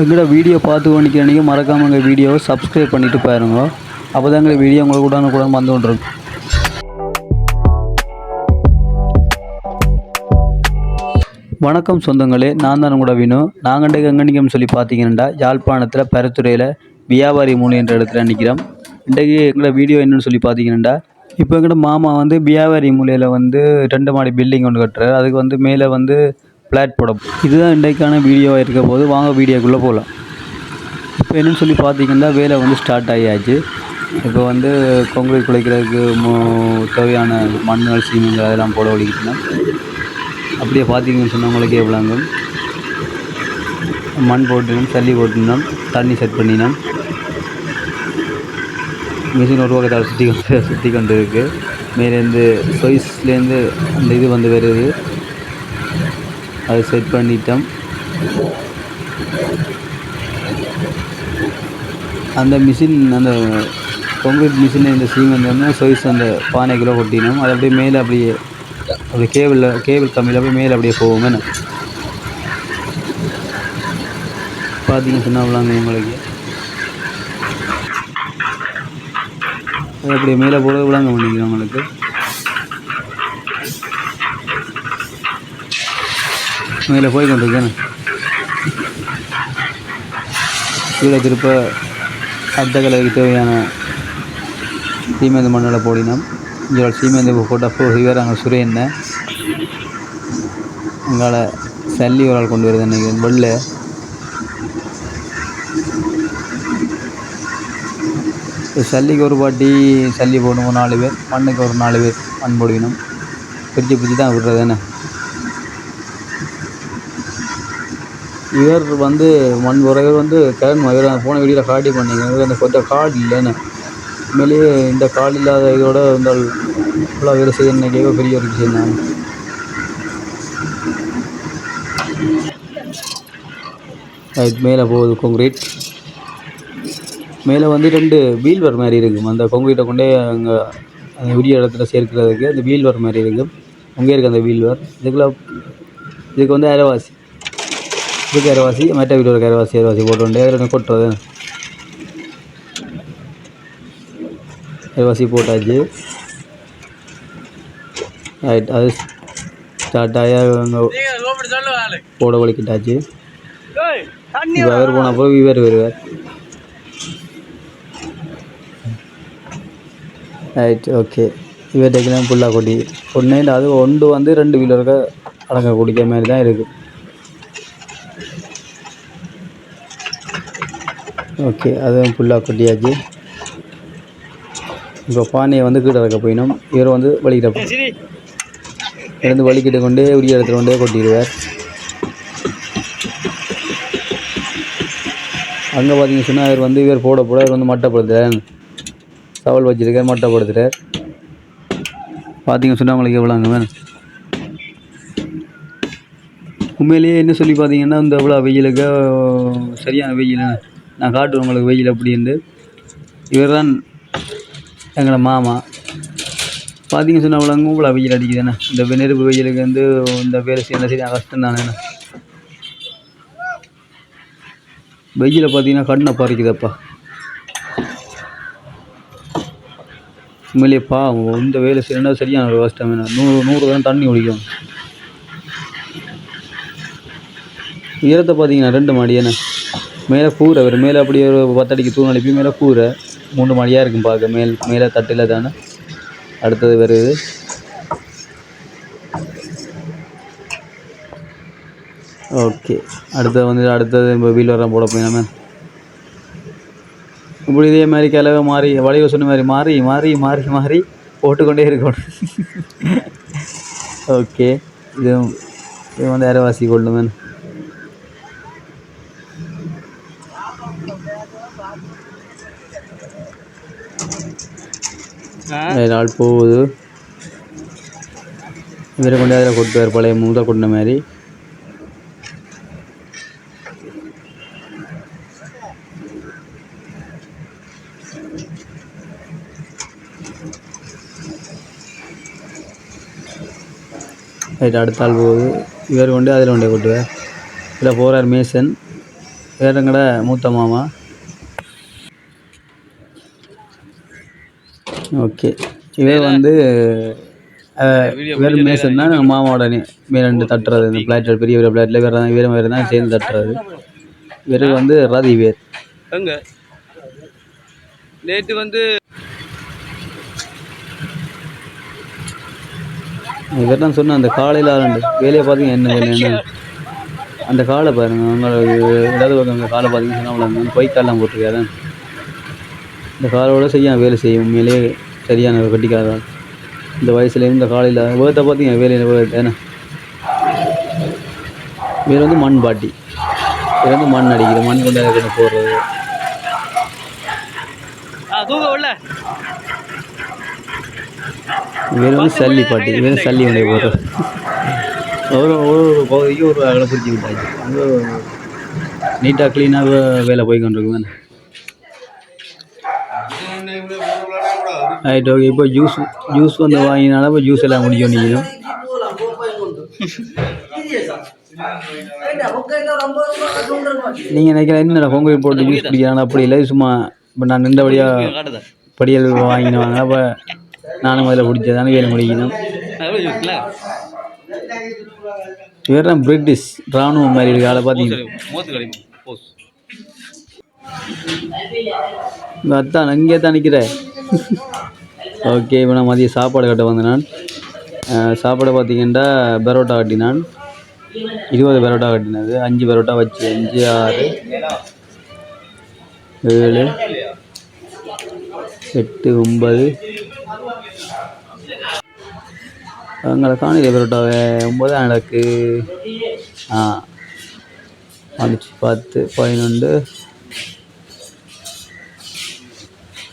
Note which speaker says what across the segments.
Speaker 1: எங்களோட வீடியோ பார்த்து கொண்டிருக்கிறீங்க மறக்காமல் எங்கள் வீடியோவை சப்ஸ்கிரைப் பண்ணிட்டு பாருங்க அப்போ தான் எங்களை வீடியோ உங்களுக்கு உடனுக்குடன் வந்து கொண்டிருக்கும். வணக்கம் சொந்தங்களே நான் தான் கூட வினு. நாங்கள் எங்கனிக்கம் சொல்லி பார்த்தீங்கன்னா யாழ்ப்பாணத்தில் பருத்துறையில் வியாபாரி மூணு என்ற இடத்துல நிற்கிறோம் இன்றைக்கு எங்களோட வீடியோ என்னன்னு சொல்லி பார்த்தீங்கன்னா இப்போ எங்களோட மாமா வந்து வியாபாரி மூலையில் வந்து ரெண்டு மாடி பில்டிங் ஒன்று கட்டுறாரு. அதுக்கு வந்து மேலே வந்து ஃப்ளாட் போட இதுதான் இன்றைக்கான வீடியோவாக இருக்க போது வாங்க வீடியோக்குள்ளே போகலாம் இப்போ என்னன்னு சொல்லி பார்த்தீங்கன்னா வேலை வந்து ஸ்டார்ட் ஆகியாச்சு. இப்போ வந்து கொங்குலி குலைக்கிறதுக்கு மு- தேவையான மண்ணுகள் சீமெண்ட் அதெல்லாம் போட ஒழிக்கணும் அப்படியே பார்த்தீங்கன்னு சொன்னால் உங்களுக்கு எவ்வளோங்க மண் போட்டுனோம் தள்ளி போட்டுனோம் தண்ணி செட் பண்ணினோம். மிஷின் ஒரு பக்கத்தால் சுற்றி கொண்டு சுற்றி கொண்டு இருக்குது மேலேருந்து சொய்ஸ்லேருந்து அந்த இது வந்து வருது. அதை செட் பண்ணிட்டோம். அந்த மிஷின் அந்த கொங்கிரீட் மிஷினில் இந்த சீமெண்ட் வந்து சொய்ஸ் அந்த பானைக்குள்ளே கொட்டினோம். அது அப்படியே மேலே அப்படியே அப்படி கேபிளில் கேபிள் கம்பியில் போய் மேலே அப்படியே போகும் என்ன? பார்த்தீங்கன்னு சொன்னாங்க உங்களுக்கு? அது அப்படியே மேலே போட விளாங்க பண்ணிக்கிறோம் உங்களுக்கு. மேலே போய் கொண்டிருக்கேன் கீழே திருப்ப அர்த்த தேவையான சீமேந்து மண்ணில் போடினோம் இங்கே சீமேந்து போட்டப்போ இவர் அங்கே சுரேன்ன அங்கால சல்லி ஒரு ஆள் கொண்டு வருது அன்றைக்கி வெள்ள. இப்போ சல்லிக்கு ஒரு பாட்டி சல்லி போடணும் நாலு பேர் மண்ணுக்கு ஒரு நாலு பேர் மண் போடணும் பிரித்து பிரித்து தான் விடுறதுன்னு இவர் வந்து மண் இவர் வந்து கரண் இவர் போன வீடியோவில் காட்டி பண்ணிங்க. இவர் அந்த கொஞ்சம் கார்டு இல்லைன்னு. உண்மையிலேயே இந்த கால் இல்லாத இதோட இந்த இவ்வளோ வேலை செய்ய நினைக்கவே பெரிய ஒரு விஷயம் தான். ரைட் மேலே போகுது கொங்க்ரீட் மேலே வந்து ரெண்டு வீல்வர் மாதிரி இருக்கும். அந்த கொங்க்ரீட்டை கொண்டே அங்கே அந்த உரிய இடத்துல சேர்க்கிறதுக்கு அந்த வீல்வர் மாதிரி இருக்கும். அங்கே இருக்குது அந்த வீல்வர் இதுக்குள்ள இதுக்கு வந்து அரைவாசி. இதுக்கு அரைவாசி மற்ற வீடு ஒரு அரைவாசி அரைவாசி போட்டு அதில் கொட்டுறது. அரைவாசி போட்டாச்சு. ரைட் அது ஸ்டார்ட் ஆகி போட வலிக்கிட்டாச்சு. இப்போ அவர் போனப்போ இவர் வருவார். Right okay. இவர்கிட்டக்கெல்லாம் ஃபுல்லாக கொட்டி. ஒன்று அது ஒன்று வந்து ரெண்டு வீலருக்கு அடங்க குடிக்கிற மாதிரி தான் இருக்குது ஓகே அதுவும் ஃபுல்லாக கொட்டியாச்சு. இப்போ பானையை வந்து கீழே இறக்க போயினும் இவர் வந்து வலிக்கிட்ட இருந்து வலிக்கிட்டு கொண்டே உரிய இடத்துல கொண்டே கொட்டிடுவார். அங்கே பார்த்தீங்கன்னு சொன்னால் இவர் வந்து இவர் போட போட இவர் வந்து மட்டைப்படுத்துகிறார் சவல் வச்சிருக்கார் மட்டைப்படுத்துகிறார் பார்த்தீங்கன்னு சொன்னால் உங்களுக்கு எவ்வளோங்க வேணும்? உண்மையிலேயே என்ன சொல்லி பார்த்தீங்கன்னா இந்த எவ்வளோ வெயிலுக்கு சரியான வெயில். நான் காட்டுவேன் உங்களுக்கு வெயில் அப்படின்ட்டு இவர் தான் எங்களோட மாமா. பார்த்தீங்க சொன்னால் அவ்வளோ இவ்வளோ வெயில் அடிக்குதுண்ணே இந்த நெருப்பு வெயிலுக்கு வந்து இந்த வேலை செய்யணும் சரி கஷ்டம் தானேண்ணே வெயில பார்த்தீங்கன்னா கண்ணை பறிக்குதப்பா. உண்மையிலேயே பாவம் இந்த வேலை செய்யணும் சரியான ஒரு கஷ்டம் வேணும் நூறு நூறு தான் தண்ணி குடிக்கும். உயரத்தை பார்த்தீங்கன்னா ரெண்டு மாடி என்ன? மேலே கூரை ஒரு மேலே அப்படியே ஒரு பத்தடிக்கு தூண் அனுப்பி மேலே கூரை. மூணு மணியாக இருக்கும் பார்க்க. மேல் மேலே தட்டில் தானே. அடுத்தது வருது ஓகே. அடுத்தது வந்து அடுத்தது இப்போ வீல் வர போட போயிடாம இப்படி இதே மாதிரி கிளவ மாறி வளைவு சொன்ன மாதிரி மாறி மாறி மாறி மாறி போட்டுக்கொண்டே இருக்கணும். ஓகே. இது இது வந்து அரைவாசி கொள்ளும். நாள் போகுது. இவரை கொண்டு அதில் கொட்டுவார் பழைய மூதா கொண்ட மாதிரி. அடுத்த ஆள் போகுது. இவர் கொண்டு அதில் கொண்டே கொட்டுவார். இதில் போகிறார் மேசன். வேறங்கடை மூத்த மாமா? ஓகே. இவர் வந்து இவர் மேசன் தான் எங்கள் மாமாவோட நே- மே ரெண்டு தட்டுறது இந்த பிளாட் பெரிய பெரிய பிளாட்டில் வேறு தான் வேறு தான் சேர்ந்து தட்டுறது. இவருக்கு வந்து ரதி வேர்.
Speaker 2: எங்க? நேற்று வந்து
Speaker 1: இவர் தான் சொன்ன அந்த காலையில் ஆரண்டு. வேலையை பார்த்தீங்க என்ன வேலை என்ன? அந்த காலை பாருங்க அவங்க இடது பக்கம் காலை பார்த்தீங்கன்னு சொன்னால் பொய்க்காலாம் போட்டிருக்காரு. இந்த காலோட செய்ய வேலை செய்யும். உண்மையிலே சரியான ஒரு இந்த வயசுலேயும் இந்த காலையில் வேகத்தை பார்த்தீங்க வேலையில் வேகத்தை என்ன? வேறு வந்து மண் பாட்டி. இது வந்து மண் அடிக்கிறது மண் கொண்டு அதை கொண்டு போடுறது
Speaker 2: ஆ தூங்க உள்ள.
Speaker 1: வேறு வந்து சல்லி பாட்டி. வேறு சல்லி கொண்டு போடுறது ஒரு ஒரு ஒரு பகுதிக்கு ஒரு அகலை பிரிச்சு விட்டாச்சு. நீட்டாக க்ளீனாக வேலை போய் தானே ரைட் ஓகே இப்போ ஜூஸ் ஜூஸ் வந்து வாங்கினால இப்போ ஜூஸ் எல்லாம் முடிக்கும் நீங்களும் நீங்கள் நினைக்கிற என்ன பொங்கல் போட்டு ஜூஸ் குடிக்கிறாங்க அப்படி இல்லை சும்மா இப்போ நான் நின்றபடியாக
Speaker 2: காட்டுதா
Speaker 1: படியல் வாங்கினவாங்க. அப்போ நானும் அதில் பிடிச்சதானே வேலை முடிக்கணும்
Speaker 2: எவ்வளோ
Speaker 1: இவர் பிரிட்டிஷ் ராணுவம் மாதிரி இருக்கு அதை அத்தான் அங்கேயே தான் நிற்கிறேன் ஓகே இப்போ நான் மதியம் சாப்பாடு கட்ட வந்தேன் நான். சாப்பாடு பார்த்தீங்கன்னா பரோட்டா கட்டினான் இருபது பரோட்டா கட்டினது. அஞ்சு பரோட்டா வச்சு அஞ்சு ஆறு ஏழு எட்டு ஒன்பது. அங்கே காணிக்க பரோட்டாவை ஒம்பது எனக்கு? ஆ வந்துச்சு பத்து பதினொன்று.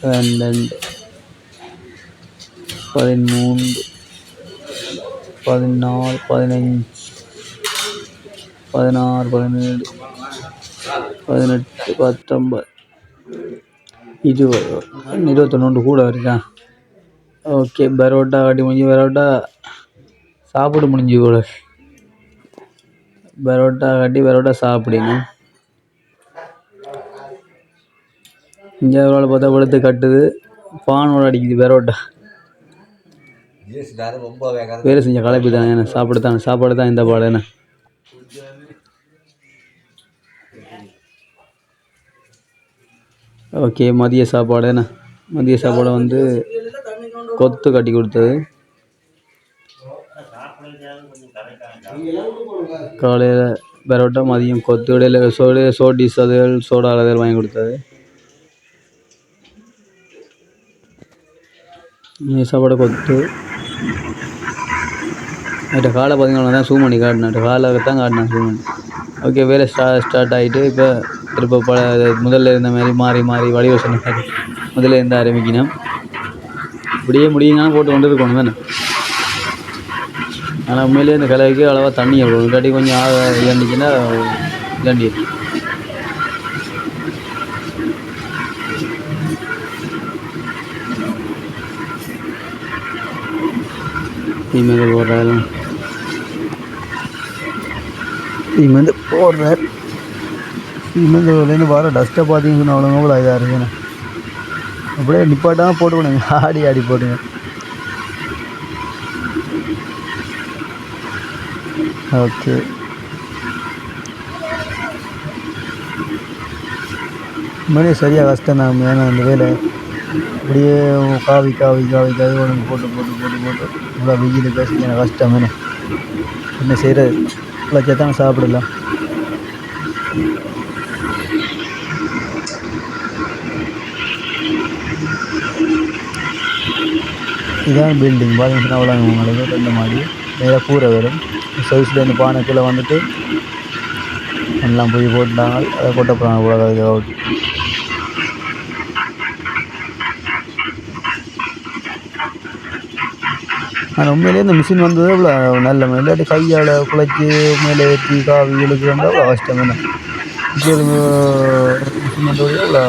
Speaker 1: பன்னெண்டு பதிமூன்று பதினாலு பதினஞ்சு பதினாறு பதினேழு பதினெட்டு பத்தொம்பது இருபது. இருபத்தொன்று கூட இருக்கா ஓகே பரோட்டா கட்டி முடிஞ்சு பரோட்டா சாப்பிட முடிஞ்சு கூட பரோட்டா கட்டி பரோட்டா சாப்பிடணும் இங்கே ஒரு பார்த்தா படுத்து கட்டுது. பானோட அடிக்குது வேறோட்டா வேறு செஞ்ச களைப்பு தானே என்ன சாப்பிட தானே சாப்பாடு தான் இந்த பாடு என்ன? ஓகே மதிய சாப்பாடு என்ன? மதிய சாப்பாடு வந்து கொத்து கட்டி கொடுத்தது. காலையில் பரோட்டா மதியம் கொத்து இடையில சோடு சோடிஸ் அதுகள் சோடா அதுகள் வாங்கி கொடுத்தது. சாப்பாடு கொத்து. நேற்று காலை பார்த்தீங்கன்னா தான் சூமணி பண்ணி காட்டினேன். காலை தான் காட்டினேன் சூமணி ஓகே வேலை ஸ்டா ஸ்டார்ட் ஆகிட்டு இப்போ திருப்ப பல முதல்ல இருந்த மாதிரி மாறி மாறி வழிவசன முதல்ல இருந்து ஆரம்பிக்கணும். இப்படியே முடியுங்கன்னா போட்டு கொண்டு இருக்கணும் தானே ஆனால் உண்மையிலேயே இந்த கலைக்கு அளவாக தண்ணி எவ்வளோ இல்லாட்டி கொஞ்சம் ஆக இறந்துச்சுன்னா இதாண்டி இமெயில் போடுறாரு இமெயில் போடுறார் இமெயிலேருந்து வர டஸ்ட்டை பார்த்தீங்கன்னா அவ்வளோ கூட இதாக இருக்குண்ணே அப்படியே நிப்பாட்டாக போட்டு விடுங்க ஆடி ஆடி போடுங்க ஓகே. மணி சரியாக கஷ்டம் தான். ஏன்னா அந்த வேலை அப்படியே காவி காவி காவி காவி உடம்பு போட்டு போட்டு போட்டு போட்டு. இவ்வளோ வெயில் பேசி எனக்கு கஷ்டம் என்ன செய்கிறது இவ்வளோ தான் சாப்பிடலாம் இதுதான் பில்டிங் பார்த்தீங்கன்னா அவ்வளோ உங்களுக்கு ரெண்டு மாடி. நேராக கூரை வரும். சைஸில் பானைக்குள்ளே வந்துட்டு எல்லாம் போய் போட்டாங்க அதை கொட்ட போகிறாங்க போல அதுக்கு அவுட் ஆனால் உண்மையிலே இந்த மிஷின் வந்தது இவ்வளோ நல்ல இல்லாட்டி கையால் குழைச்சி மேலே ஏற்றி காவி இழுக்கிறாங்க அவ்வளோ கஷ்டம் தானே. மிஷின் வந்தது இவ்வளோ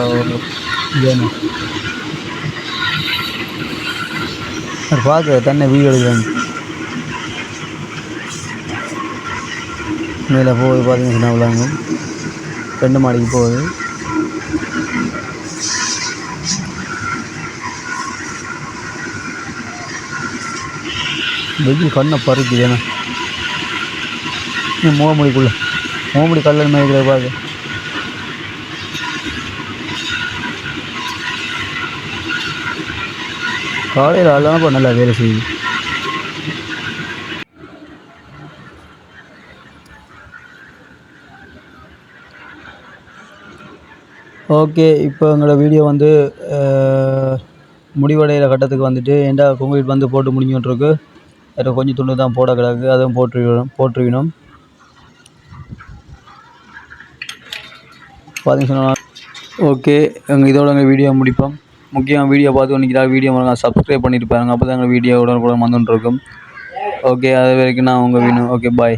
Speaker 1: பார்க்க தன்னை வீடு எடுக்கிறாங்க. மேலே போகுது பார்த்தீங்கன்னா விளாங்கும் ரெண்டு மாடிக்கு போகுது. வெயில் கண்ணை பறிக்குது ஏன்னா. இன்னும் முகமுடிக்குள்ள முகமுடி கல்லன் மேய்க்கிற பாருங்க காலையில் ஆளான நல்லா வேலை செய்யுது. ஓகே இப்போ எங்களோட வீடியோ வந்து முடிவடைகிற கட்டத்துக்கு வந்துட்டு ஏன்டா கொங்குவீட் வந்து போட்டு முடிஞ்சுட்டுருக்கு வேறு கொஞ்சம் துண்டு தான் போட கிடக்கு. அதுவும் போட்டு போட்டுருவினோம் பார்த்தீங்கன்னா ஓகே. எங்கள் இதோட எங்கள் வீடியோ முடிப்போம். முக்கியம் வீடியோ பார்த்து நினைக்கிறா வீடியோ மறக்காம சப்ஸ்கிரைப் பண்ணிட்டு பாருங்கள் அப்போ தான் எங்கள் வீடியோ உடனுக்குடன் வந்துட்டு ஓகே அது வரைக்கும் நான் உங்கள் வேணும் ஓகே பாய்